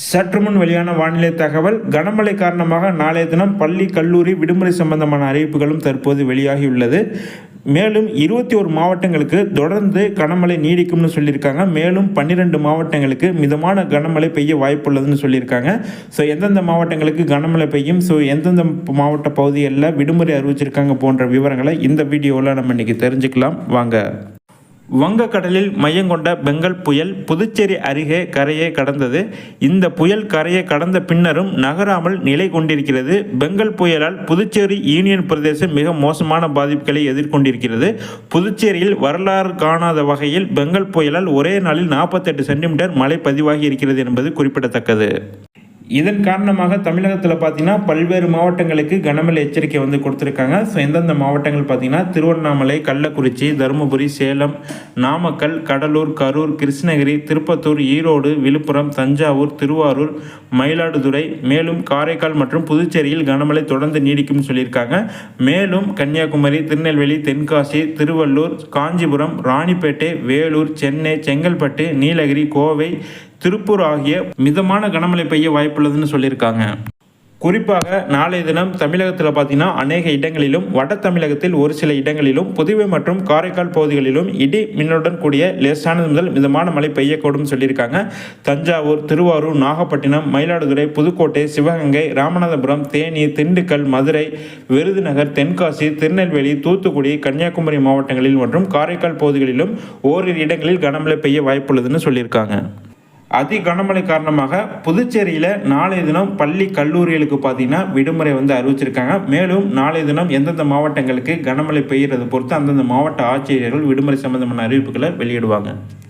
சற்று முன் வெளியான வானிலை தகவல் கனமழை காரணமாக நாளைய தினம் பள்ளி கல்லூரி விடுமுறை சம்பந்தமான அறிவிப்புகளும் தற்போது வெளியாகியுள்ளது. மேலும் இருபத்தி ஒரு மாவட்டங்களுக்கு தொடர்ந்து கனமழை நீடிக்கும்னு சொல்லியிருக்காங்க. மேலும் பன்னிரெண்டு மாவட்டங்களுக்கு மிதமான கனமழை பெய்ய வாய்ப்புள்ளதுன்னு சொல்லியிருக்காங்க. ஸோ எந்தெந்த மாவட்டங்களுக்கு கனமழை பெய்யும்? ஸோ எந்தெந்த மாவட்ட பகுதிகளில் விடுமுறை அறிவிச்சிருக்காங்க போன்ற விவரங்களை இந்த வீடியோவில் நம்ம இன்றைக்கி தெரிஞ்சுக்கலாம். வாங்க. வங்கக்கடலில் மையம் கொண்ட பெங்கல் புயல் புதுச்சேரி அருகே கரையை கடந்தது. இந்த புயல் கரையை கடந்த பின்னரும் நகராமல் நிலை கொண்டிருக்கிறது. பெங்கல் புயலால் புதுச்சேரி யூனியன் பிரதேசம் மிக மோசமான பாதிப்புகளை எதிர்கொண்டிருக்கிறது. புதுச்சேரியில் வரலாறு காணாத வகையில் பெங்கல் புயலால் ஒரே நாளில் நாற்பத்தெட்டு சென்டிமீட்டர் மழை பதிவாகி இருக்கிறது என்பது குறிப்பிடத்தக்கது. இதன் காரணமாக தமிழகத்தில் பார்த்தீங்கன்னா பல்வேறு மாவட்டங்களுக்கு கனமழை எச்சரிக்கை வந்து கொடுத்துருக்காங்க. ஸோ எந்தெந்த மாவட்டங்கள் பார்த்தீங்கன்னா திருவண்ணாமலை கள்ளக்குறிச்சி தருமபுரி சேலம் நாமக்கல் கடலூர் கரூர் கிருஷ்ணகிரி திருப்பத்தூர் ஈரோடு விழுப்புரம் தஞ்சாவூர் திருவாரூர் மயிலாடுதுறை மேலும் காரைக்கால் மற்றும் புதுச்சேரியில் கனமழை தொடர்ந்து நீடிக்கும்னு சொல்லியிருக்காங்க. மேலும் கன்னியாகுமரி திருநெல்வேலி தென்காசி திருவள்ளூர் காஞ்சிபுரம் ராணிப்பேட்டை வேலூர் சென்னை செங்கல்பட்டு நீலகிரி கோவை திருப்பூர் ஆகிய மிதமான கனமழை பெய்ய வாய்ப்புள்ளதுன்னு சொல்லியிருக்காங்க. குறிப்பாக நாளைய தினம் தமிழகத்தில் பார்த்தீங்கன்னா அநேக இடங்களிலும் வட தமிழகத்தில் ஒரு சில இடங்களிலும் புதுவை மற்றும் காரைக்கால் பகுதிகளிலும் இடி மின்னுடன் கூடிய லேசானது முதல் மிதமான மழை பெய்யக்கூடும் சொல்லியிருக்காங்க. தஞ்சாவூர் திருவாரூர் நாகப்பட்டினம் மயிலாடுதுறை புதுக்கோட்டை சிவகங்கை ராமநாதபுரம் தேனி திண்டுக்கல் மதுரை விருதுநகர் தென்காசி திருநெல்வேலி தூத்துக்குடி கன்னியாகுமரி மாவட்டங்களில் மற்றும் காரைக்கால் பகுதிகளிலும் ஓரிரு இடங்களில் கனமழை பெய்ய வாய்ப்புள்ளதுன்னு சொல்லியிருக்காங்க. அதி கனமழை காரணமாக புதுச்சேரியில் நாளைய தினம் பள்ளி கல்லூரிகளுக்கு பார்த்தீங்கன்னா விடுமுறை வந்து அறிவிச்சிருக்காங்க. மேலும் நாளைய தினம் எந்தெந்த மாவட்டங்களுக்கு கனமழை பெய்யறது பொறுத்து அந்தந்த மாவட்ட ஆட்சியர்கள் விடுமுறை சம்பந்தமான அறிவிப்புகளை வெளியிடுவாங்க.